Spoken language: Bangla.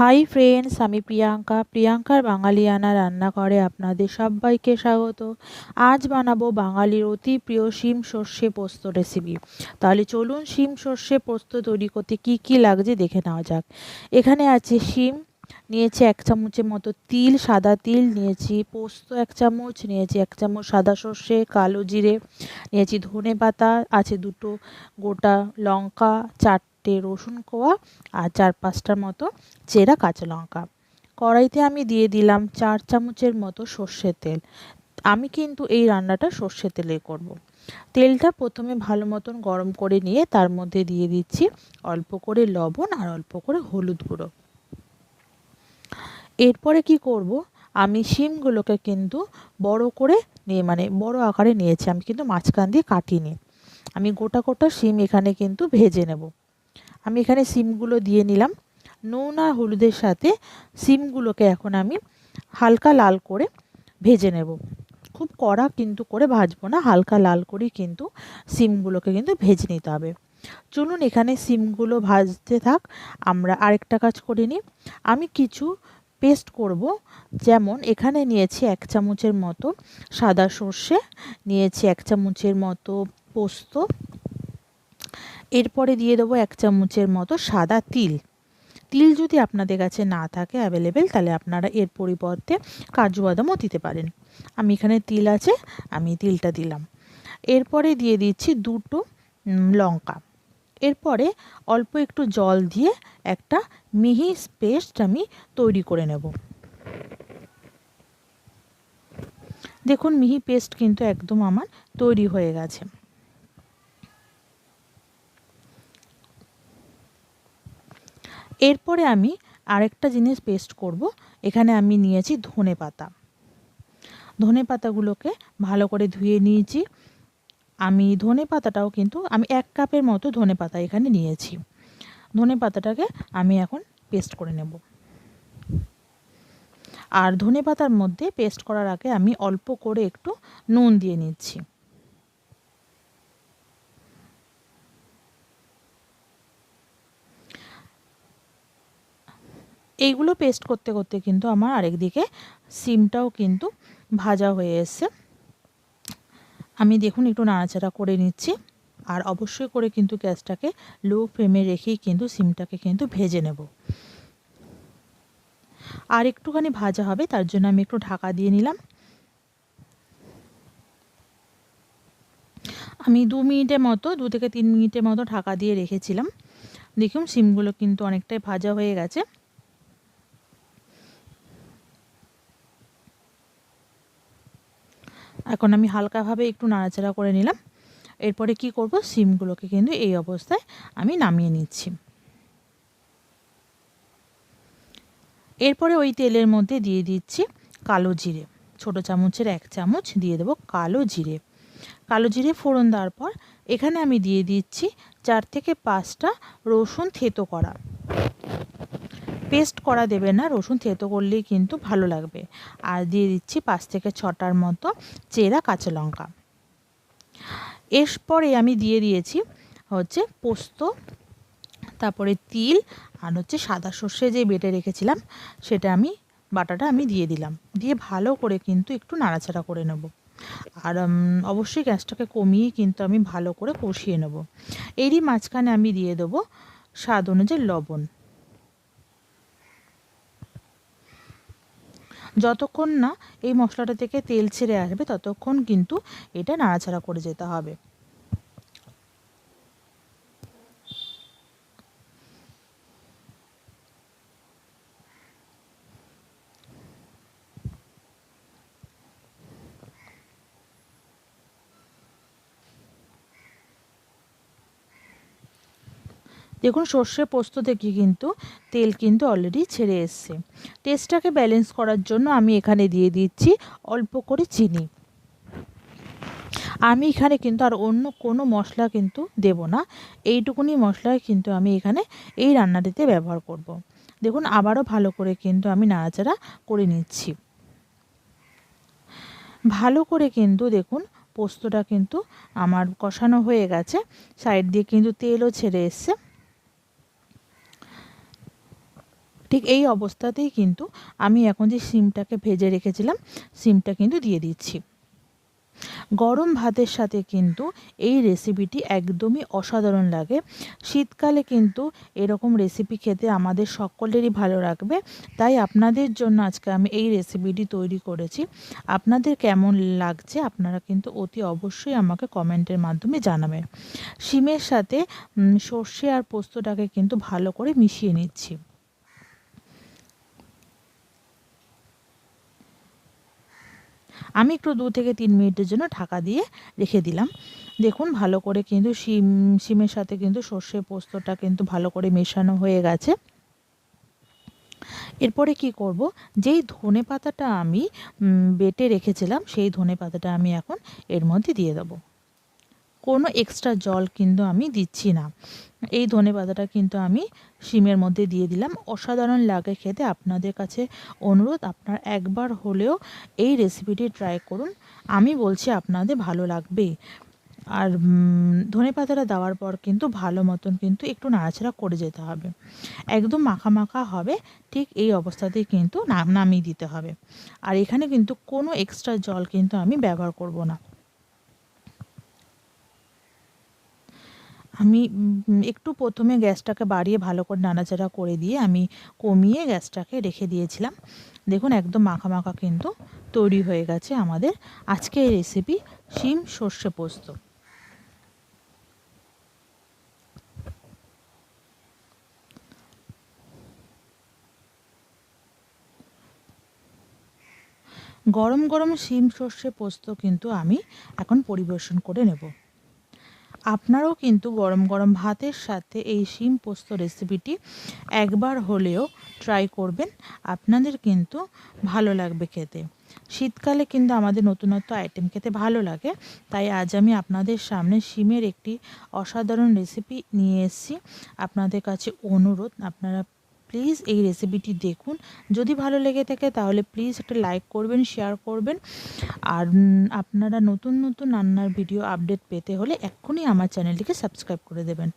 হাই ফ্রেন্ডস আমি প্রিয়াঙ্কা। প্রিয়াঙ্কার বাঙালিয়ানা রান্নাঘরে আপনাদের সবাইকে স্বাগত। আজ বানাবো বাঙালির অতি প্রিয় শিম সর্ষে পোস্ত রেসিপি তাহলে চলুন শিম সর্ষে পোস্ত তৈরি করতে কি কি লাগছে দেখে নেওয়া যাক। এখানে আছে শিম, নিয়েছি এক চামচের মতো তিল, সাদা তিল, নিয়েছি পোস্ত এক চামচ, নিয়েছি এক চামচ সাদা সর্ষে, কালো জিরে, নিয়েছি ধনে পাতা আছে দুটো গোটা লঙ্কা, চারটে রসুন কোয়া আর চার পাঁচটার মতো চেরা কাঁচা লঙ্কা। কড়াইতে আমি দিয়ে দিলাম চার চামচের মতো সর্ষের তেল। আমি কিন্তু এই রান্নাটা সর্ষের তেলে করব। তেলটা প্রথমে ভালো মতন গরম করে নিয়ে তার মধ্যে দিয়ে দিচ্ছি অল্প করে লবণ আর অল্প করে হলুদ গুঁড়ো। এরপরে কি করব? আমি শিমগুলোকে কিন্তু বড় করে নিয়ে মানে বড় আকারে নিয়েছি। আমি কিন্তু মাঝখান দিয়ে কাটিনি। আমি গোটা গোটা শিম এখানে কিন্তু ভেজে নেব। আমি এখানে সিমগুলো দিয়ে নিলাম। নুন আর হলুদের সাথে সিমগুলোকে এখন আমি হালকা লাল করে ভেজে নেব। খুব কড়া কিন্তু করে ভাজবো না, হালকা লাল করেই কিন্তু সিমগুলোকে কিন্তু ভেজে নিতে হবে। চলুন এখানে সিমগুলো ভাজতে থাক, আমরা আরেকটা কাজ করে নিই। আমি কিছু পেস্ট করব, যেমন এখানে নিয়েছি এক চামচের মতো সাদা সর্ষে, নিয়েছি এক চামচের মতো পোস্ত এরপরে দিয়ে দেবো এক চামচের মতো সাদা তিল। তিল যদি আপনাদের কাছে না থাকে অ্যাভেলেবেল তাহলে আপনারা এর পরিবর্তে কাজু বাদামও দিতে পারেন। আমি এখানে তিল আছে, আমি তিলটা দিলাম। এরপরে দিয়ে দিচ্ছি দুটো লঙ্কা। এরপরে অল্প একটু জল দিয়ে একটা মিহি পেস্ট আমি তৈরি করে নেব। দেখুন, মিহি পেস্ট কিন্তু একদম আমার তৈরি হয়ে গেছে। এরপরে আমি আরেকটা জিনিস পেস্ট করব। এখানে আমি নিয়েছি ধনে পাতা। ধনে পাতাগুলোকে ভালো করে ধুয়ে নিয়েছি। আমি ধনে পাতাটাও কিন্তু আমি এক কাপের মতো ধনে পাতা এখানে নিয়েছি। ধনে পাতাটাকে আমি এখন পেস্ট করে নেব। আর ধনে পাতার মধ্যে পেস্ট করার আগে আমি অল্প করে একটু নুন দিয়ে নিচ্ছি। এইগুলো পেস্ট করতে করতে কিন্তু আমার আরেকদিকে সিমটাও কিন্তু ভাজা হয়ে এসছে। আমি দেখুন একটু নাড়াচাড়া করে নিচ্ছি আর অবশ্যই করে কিন্তু গ্যাসটাকে লো ফ্লেমে রেখেই কিন্তু সিমটাকে কিন্তু ভেজে নেব। আর একটুখানি ভাজা হবে, তার জন্য আমি একটু ঢাকা দিয়ে নিলাম। আমি দু মিনিটের মতো, দু থেকে তিন মিনিটের মতো ঢাকা দিয়ে রেখেছিলাম। দেখুন, সিমগুলো কিন্তু অনেকটাই ভাজা হয়ে গেছে। এখন আমি হালকাভাবে একটু নাড়াচাড়া করে নিলাম। এরপরে কি করব? সিমগুলোকে কিন্তু এই অবস্থায় আমি নামিয়ে নিচ্ছি। এরপরে ওই তেলের মধ্যে দিয়ে দিচ্ছি কালো জিরে। ছোটো চামচের এক চামচ দিয়ে দেবো কালো জিরে। কালো জিরে ফোড়ন দেওয়ার পর এখানে আমি দিয়ে দিচ্ছি চার থেকে পাঁচটা রসুন থেতো করা। পেস্ট করা দেবে না, রসুন থেতো করলেই কিন্তু ভালো লাগবে। আর দিয়ে দিচ্ছি পাঁচ থেকে ছটার মতো চেরা কাঁচা লঙ্কা। এরপরে আমি দিয়ে দিয়েছি হচ্ছে পোস্ত, তারপরে তিল আর হচ্ছে সাদা সর্ষে যে বেটে রেখেছিলাম, সেটা আমি, বাটাটা আমি দিয়ে দিলাম। দিয়ে ভালো করে কিন্তু একটু নাড়াচাড়া করে নেব। আর অবশ্যই গ্যাসটাকে কমিয়ে কিন্তু আমি ভালো করে কষিয়ে নেব। এরই মাঝখানে আমি দিয়ে দেবো স্বাদ অনুযায়ী লবণ। যতক্ষণ না এই মশলাটা থেকে তেল ছেড়ে আসবে, ততক্ষণ কিন্তু এটা নাড়াচাড়া করে যেতে হবে। দেখুন, সর্ষে পোস্ত থেকে কিন্তু তেল কিন্তু অলরেডি ছেড়ে এসছে। টেস্টটাকে ব্যালেন্স করার জন্য আমি এখানে দিয়ে দিচ্ছি অল্প করে চিনি। আমি এখানে কিন্তু আর অন্য কোনো মশলা কিন্তু দেব না। এইটুকুনি মশলা কিন্তু আমি এখানে এই রান্নাটিতে ব্যবহার করব। দেখুন, আবারও ভালো করে কিন্তু আমি নাড়াচাড়া করে নিচ্ছি। ভালো করে কিন্তু দেখুন, পোস্তটা কিন্তু আমার কষানো হয়ে গেছে। সাইড দিয়ে কিন্তু তেলও ছেড়ে এসছে। ঠিক এই অবস্থাতেই কিন্তু আমি এখন যে সিমটাকে ভেজে রেখেছিলাম, সিমটা কিন্তু দিয়ে দিচ্ছি। গরম ভাতের সাথে কিন্তু এই রেসিপিটি একদমই অসাধারণ লাগে। শীতকালে কিন্তু এরকম রেসিপি খেতে আমাদের সকলেরই ভালো লাগবে। তাই আপনাদের জন্য আজকে আমি এই রেসিপিটি তৈরি করেছি। আপনাদের কেমন লাগছে আপনারা কিন্তু অতি অবশ্যই আমাকে কমেন্টের মাধ্যমে জানাবেন। শিমের সাথে সর্ষে আর পোস্তটাকে কিন্তু ভালো করে মিশিয়ে নিচ্ছি। আমি একটু দু থেকে তিন মিনিটের জন্য ঢাকা দিয়ে রেখে দিলাম। দেখুন, ভালো করে কিন্তু শিম, শিমের সাথে কিন্তু সর্ষে পোস্তটা কিন্তু ভালো করে মেশানো হয়ে গেছে। এরপরে কি করব? যেই ধনে পাতাটা আমি বেটে রেখেছিলাম, সেই ধনে পাতাটা আমি এখন এর মধ্যে দিয়ে দেবো। কোনো এক্সট্রা জল কিন্তু আমি দিচ্ছি না। এই ধনে পাতাটা কিন্তু আমি শিমের মধ্যে দিয়ে দিলাম। অসাধারণ লাগে খেতে। আপনাদের কাছে অনুরোধ, আপনার একবার হলেও এই রেসিপিটি ট্রাই করুন। আমি বলছি, আপনাদের ভালো লাগবে। আর ধনে পাতাটা দেওয়ার পর কিন্তু ভালো মতন কিন্তু একটু নাড়াচাড়া করে যেতে হবে। একদম মাখা মাখা হবে, ঠিক এই অবস্থাতেই কিন্তু নামিয়ে দিতে হবে। আর এখানে কিন্তু কোনো এক্সট্রা জল কিন্তু আমি ব্যবহার করব না। আমি একটু প্রথমে গ্যাসটাকে বাড়িয়ে ভালো করে নাড়াচাড়া করে দিয়ে আমি কমিয়ে গ্যাসটাকে রেখে দিয়েছিলাম। দেখুন একদম মাখা মাখা কিন্তু তৈরি হয়ে গেছে আমাদের আজকে এই রেসিপি শিম সর্ষে পোস্ত। গরম গরম শিম সর্ষে পোস্ত কিন্তু আমি এখন পরিবেশন করে নেব। আপনারাও কিন্তু গরম গরম ভাতের সাথে এই শিম পোস্ত রেসিপিটি একবার হলেও ট্রাই করবেন। আপনাদের কিন্তু ভালো লাগবে খেতে। শীতকালে কিন্তু আমাদের নতুনত্ব আইটেম খেতে ভালো লাগে, তাই আজ আমি আপনাদের সামনে শিমের একটি অসাধারণ রেসিপি নিয়ে এসেছি। আপনাদের কাছে অনুরোধ, আপনারা প্লিজ এই রেসিপিটি দেখুন। যদি ভালো লেগে থাকে তাহলে প্লিজ একটা লাইক করবেন শেয়ার করবেন। আর আপনারা নতুন নতুন রান্নার ভিডিও আপডেট পেতে হলে এক্ষুনি আমার চ্যানেলটিকে সাবস্ক্রাইব করে দেবেন।